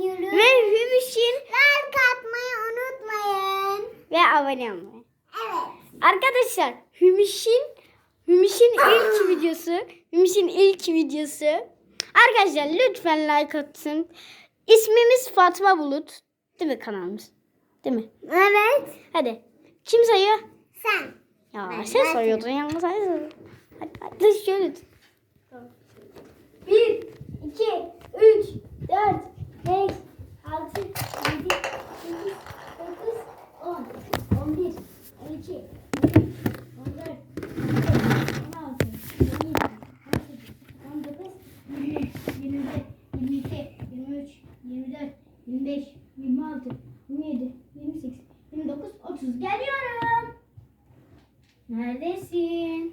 oynuyoruz. Ve Hümüş'in Like atmayı unutmayın. ve abone olmayı. Evet. Arkadaşlar Hümüş'in Hümüş'in ilk videosu. Hümüş'ün ilk videosu. Arkadaşlar lütfen like atın. İsmimiz Fatma Bulut. Değil mi kanalımız? Değil mi? Evet. Hadi. Kim sayıyor? Sen. Ya Ben- sen ben sayıyordun yalnız. Hadi hadi şöyle. Bir, iki, üç, dört, 6, 7, 8, 9, 10, 11, 12, 13, 14, 15, 20, 22, 23, 24, 25, 26, 27, 28, 29, 30. Geliyorum. Neredesin?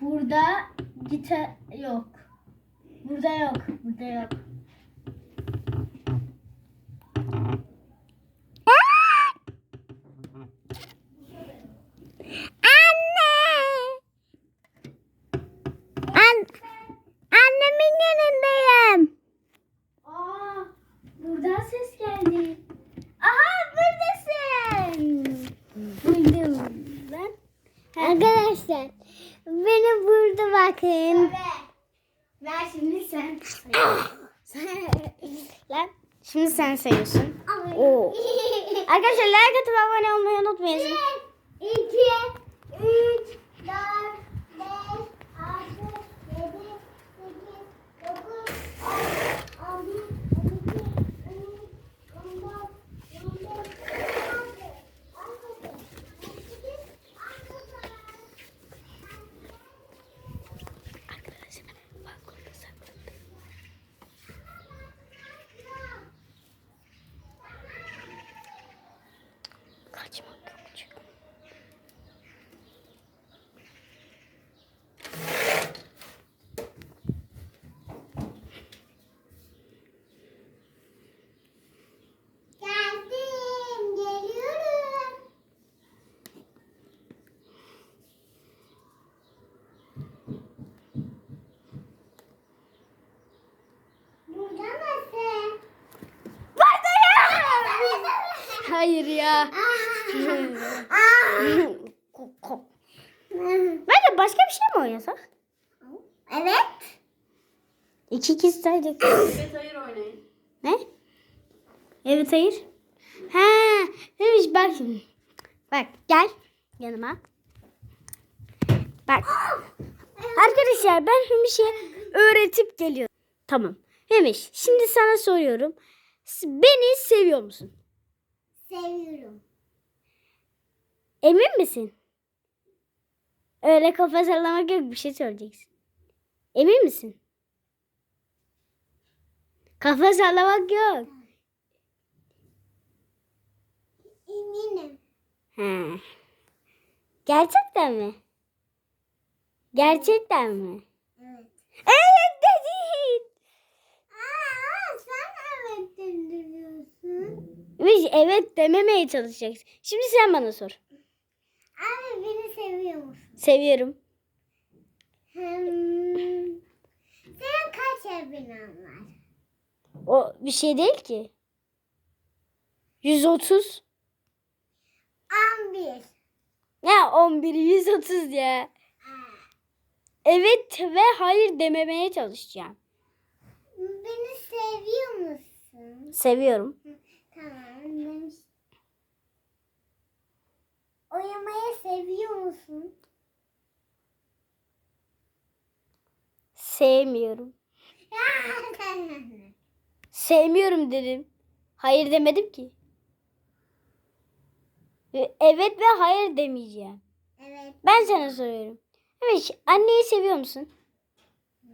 Burada gitar yok. Burada yok. Burada yok. Sen sayıyorsun. Oo. Arkadaşlar like atıp abone olmayı unutmayın. 1, 2, 3, 4, 5, 6, 7, 8, 9, 10, 11, 12, 13, 14, 15, 16, 17, 18, 19. Arkadaşlar balkonda saklandı. Kaçmak yok çünkü. Geldim, geliyorum. Burada mısın? Hayır ya. Bence başka bir şey mi oynasak? evet. İki kişi saydık. Evet hayır oynayın. ne? Evet hayır. Ha, neymiş bak şimdi. Bak gel yanıma. Bak. Arkadaşlar ben Hümüş'e öğretip geliyorum. Tamam. Hümüş şimdi sana soruyorum. Beni seviyor musun? Seviyorum. Emin misin? Öyle kafa sallamak yok bir şey söyleyeceksin. Emin misin? Kafa sallamak yok. Eminim. He. Gerçekten mi? Gerçekten mi? Evet. Evet dedin. Aa, sen evet Biz evet dememeye çalışacaksın. Şimdi sen bana sor. Abi beni seviyor musun? Seviyorum. Hmm. Senin kaç evinden var? O bir şey değil ki. 130. 11. Ya 11 130 ya. Evet ve hayır dememeye çalışacağım. Beni seviyor musun? Seviyorum. Tamam demiş. Uyumayı seviyor musun? Sevmiyorum. Sevmiyorum dedim. Hayır demedim ki. Ve Evet ve hayır demeyeceğim. evet. Ben sana soruyorum. Evet, anneyi seviyor musun? Hmm.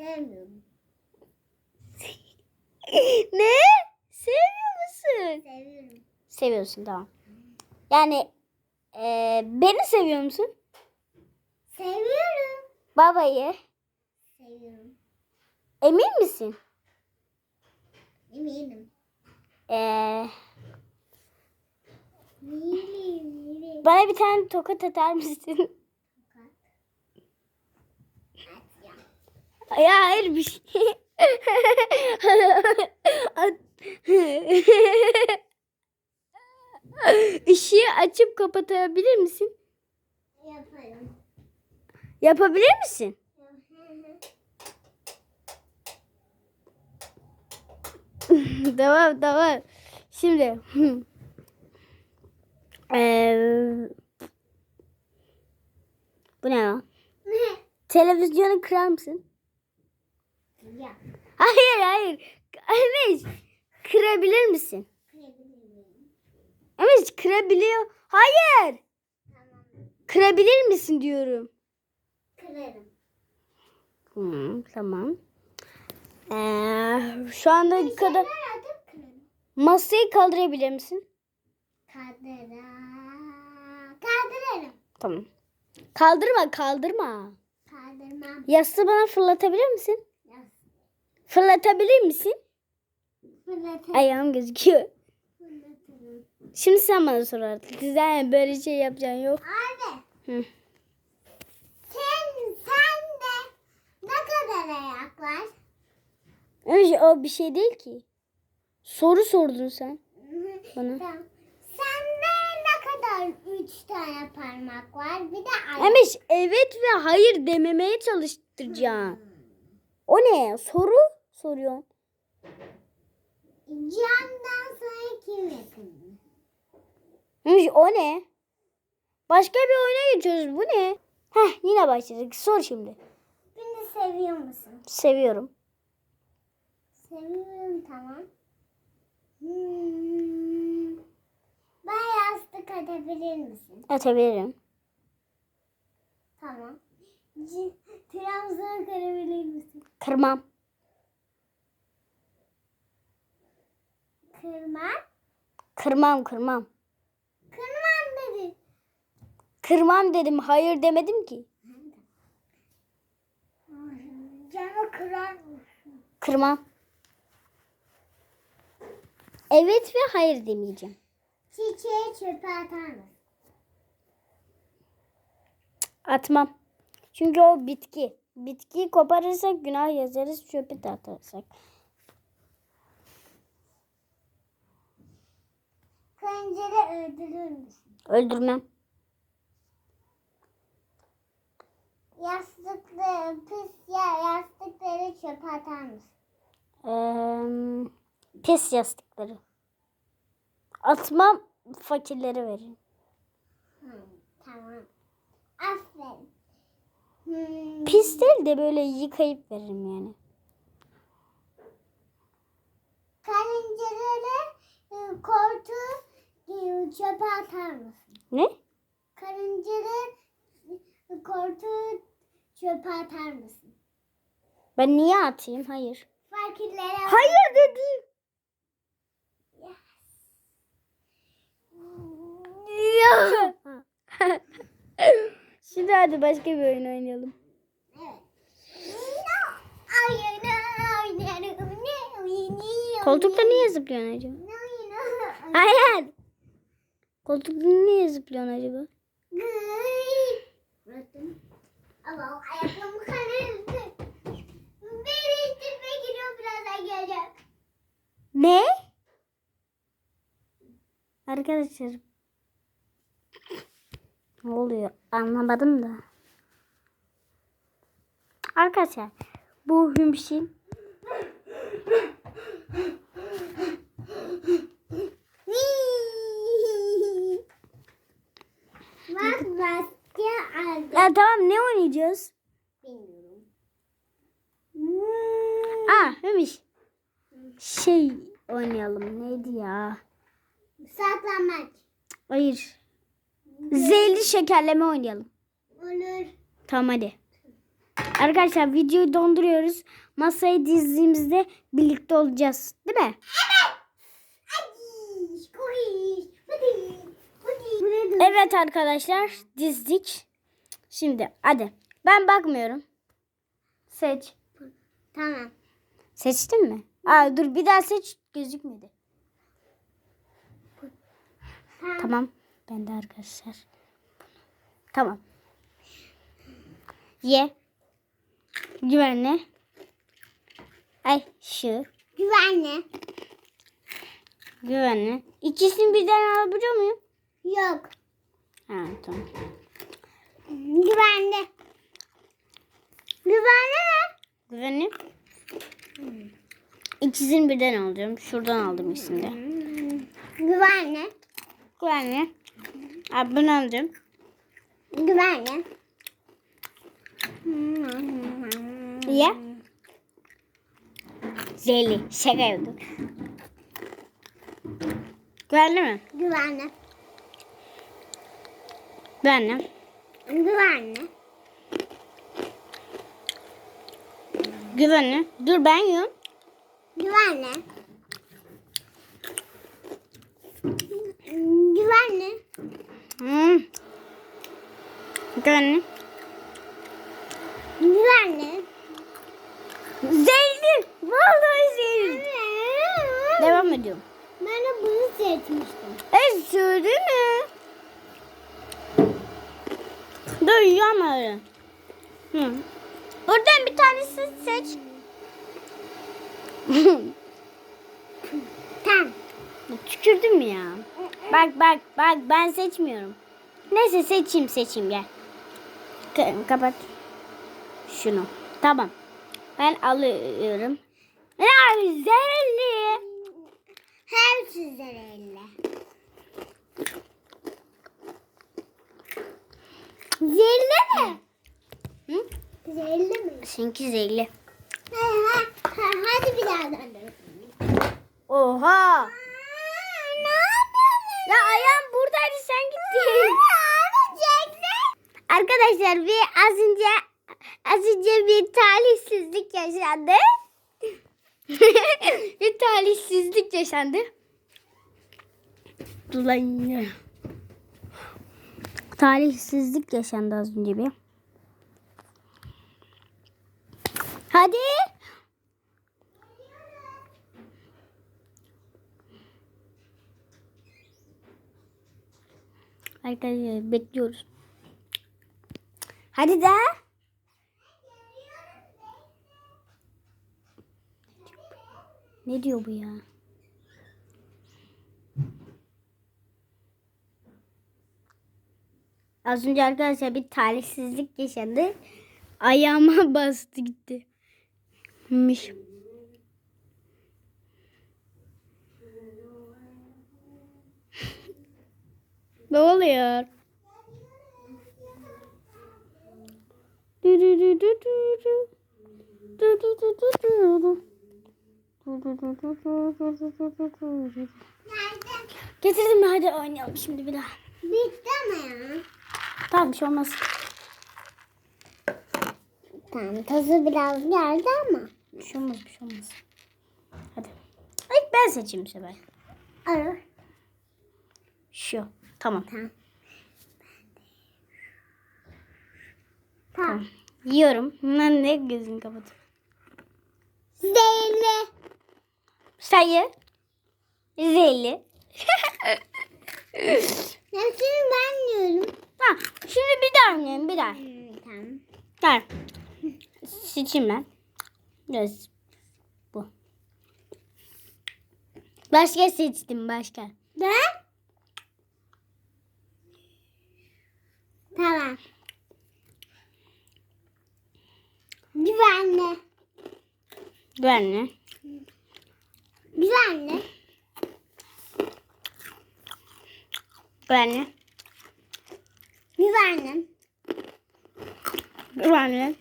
Sevmiyorum. ne? Sevmiyor musun? Seviyorum. Seviyorsun tamam. Yani eee, beni seviyor musun? Seviyorum. Babayı. Seviyorum. Emin misin? Eminim. Eminim. bana bir tane tokat atar mısın? Ya hayır bir şey. Işığı açıp kapatabilir misin? Yaparım. Yapabilir misin? tamam tamam. Şimdi. Bu ne ya? Televizyonu kırar mısın? Ya. Hayır hayır. Emiş kırabilir misin? Kırabilirim. Emiş kırabiliyor. Hayır. Tamam. Kırabilir misin diyorum. Kırarım. Hı, tamam. Ee, şu anda kadar masayı kaldırabilir misin? Kaldıra. Kaldırırım. Tamam. Kaldırma kaldırma. Kaldırmam. Yastığı bana fırlatabilir misin? Fırlatabilir misin? Fırlatırım. Ayağım gözüküyor. Şimdi sen bana sor artık. Güzel böyle şey yapacaksın yok. Abi. Hı. Sen, sen de ne kadar ayak var? Önce o bir şey değil ki. Soru sordun sen bana. Tamam. Sende ne kadar üç tane parmak var? Bir de ayak. Emiş evet ve hayır dememeye çalıştıracaksın. O ne? Soru soruyorsun. Camdan sonra kim yakın? O ne? Başka bir oyuna geçiyoruz. Bu ne? Heh yine başladık. Sor şimdi. Beni seviyor musun? Seviyorum. Seviyorum tamam. Hmm. Ben yastık atabilir misin? Atabilirim. Tamam. Trabzon'u kırabilir misin? Kırmam. Kırmam. Kırmam kırmam. Kırmam dedi. Kırmam dedim. Hayır demedim ki. Camı kırar mısın? Kırmam. Evet ve hayır demeyeceğim. Çiçeği çöpe atar mısın? Atmam. Çünkü o bitki. Bitkiyi koparırsak günah yazarız. Çöpe de atarsak. Karıncalı öldürür müsün? Öldürmem. Yastıkları, pis ya yastıkları çöpe atar mısın? Ee, pis yastıkları. Atmam. Fakirlere veririm. Hı, tamam. Aferin. Hmm. Pis değil de böyle yıkayıp veririm yani. Karıncaları e, koltuğu çöpe atar mısın? Ne? Karıncaları e, koltuğu çöpe atar mısın? Ben niye atayım? Hayır. Fakirlere Hayır dedim. Şimdi hadi başka bir oyun oynayalım. Koltukta niye zıplıyorsun acaba? Hayır. Koltukta niye zıplıyorsun acaba? Ayakkabım kırıldı. Bir istirme giriyor birazdan gelecek. Ne? Arkadaşlar. Ne oluyor? Anlamadım da. Arkadaşlar. Bu hümşin. Bak maske aldım. Ya tamam ne oynayacağız? Bilmiyorum. Aa Hümüş. Şey oynayalım. Neydi ya? Saklanmaç. Hayır. Zehirli şekerleme oynayalım. Olur. Tamam hadi. Arkadaşlar videoyu donduruyoruz. Masayı dizdiğimizde birlikte olacağız. Değil mi? Hadi. Koy. Evet arkadaşlar dizdik. Şimdi hadi. Ben bakmıyorum. Seç. Tamam. Seçtin mi? Aa, dur bir daha seç gözükmedi. Tamam. Tamam. Ben de arkadaşlar. Tamam. Ye. Güvenli. Ay şu. Güvenli. Güvenli. İkisini birden alabiliyor muyum? Yok. Ha tamam. Güvenli. Güvenli mi? Güvenli. İkisini birden alacağım. Şuradan aldım ikisini de. Güvenli. Güvenli. Abi bunu alacağım. Güvenli. Ye. Zehirli. Şaka yaptım. Güvenli mi? Güvenli. Güvenli. Güvenli. Güvenli. Dur ben yiyorum. Güvenli. Güvenli. Hmm. Güvenli. Güvenli. Zehirli. Vallahi zehirli. Devam ediyorum. Ben de bunu seçmiştim. E söyledi mi? Dur yiyorum öyle. Hı. Oradan bir tanesini seç. Tamam. Tükürdüm ya. Bak bak bak ben seçmiyorum. Neyse seçeyim seçeyim gel. Ka- kapat. Şunu. Tamam. Ben alıyorum. Ya zehirli. Hepsi zehirli. Zehirli mi? Hı? Zehirli mi? Seninki zehirli. Ha, ha, ha, hadi bir daha döndür. Oha. Ne yapıyorsun? Ya ayağım buradaydı sen gittin. Arkadaşlar bir az önce az önce bir talihsizlik yaşandı. bir talihsizlik yaşandı. Ulan. Talihsizlik yaşandı az önce bir. Hadi. Arkadaşlar bekliyoruz. Hadi de. Ne diyor bu ya? Az önce arkadaşlar bir talihsizlik yaşadı. Ayağıma bastı gitti. Miş. ne oluyor? Getirdim hadi oynayalım şimdi bir daha. Bitti mi ya? Tamam bir şey olmaz. Tamam tadı biraz geldi ama. Bir şey olmaz bir şey olmaz. Hadi. İlk ben seçeyim bu sefer. Olur. Şu. Tamam. Tamam. Tamam. Yiyorum. Ben de gözünü kapat. Zehirli. Sayı. Zeyli. Hepsini ben yiyorum. Ha, şimdi bir daha oynayalım bir daha. Hmm, tamam. Gel. Seçeyim ben. Biraz bu. Başka seçtim başka. De? Tamam. Güvenli. Güvenli. Güvenli. Güvenli. Güvenli. Güvenli.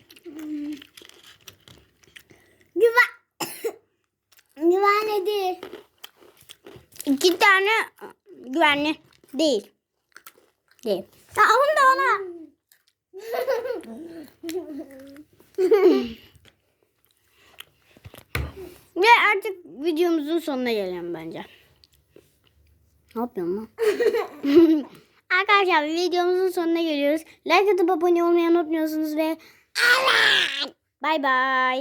Güven... Güvenli değil. İki tane güvenli değil. Değil. Ya onu da ona. Ve artık videomuzun sonuna gelelim bence. Ne yapıyorsun lan? Arkadaşlar videomuzun sonuna geliyoruz. Like atıp abone olmayı unutmuyorsunuz ve Bay bay.